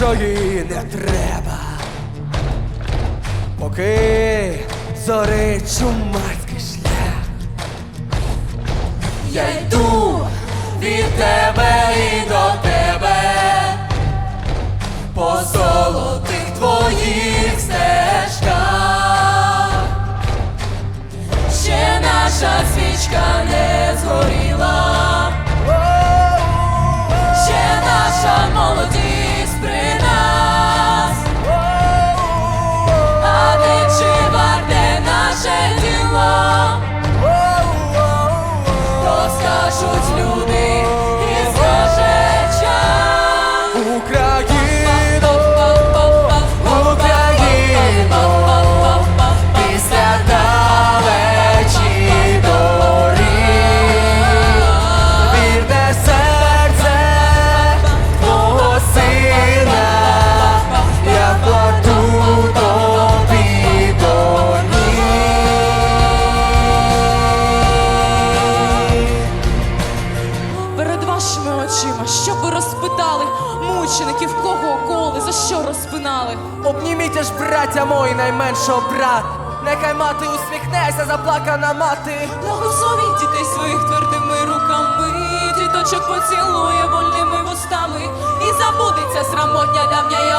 іншої не треба. Поки зорить чумацький шлях. Я йду від тебе і до тебе по золотих твоїх стежках. Ще наша свічка не згоріла, мучеників, кого коли, за що розпинали. Обніміть ж, браття мої, найменшого брат. Нехай мати усміхнеться, заплакана мати. Благословіть дітей своїх твердими руками, діточок поцілує вольними вустами, і забудеться срамотня давня є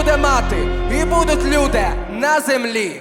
буде мати, і будуть люди на землі.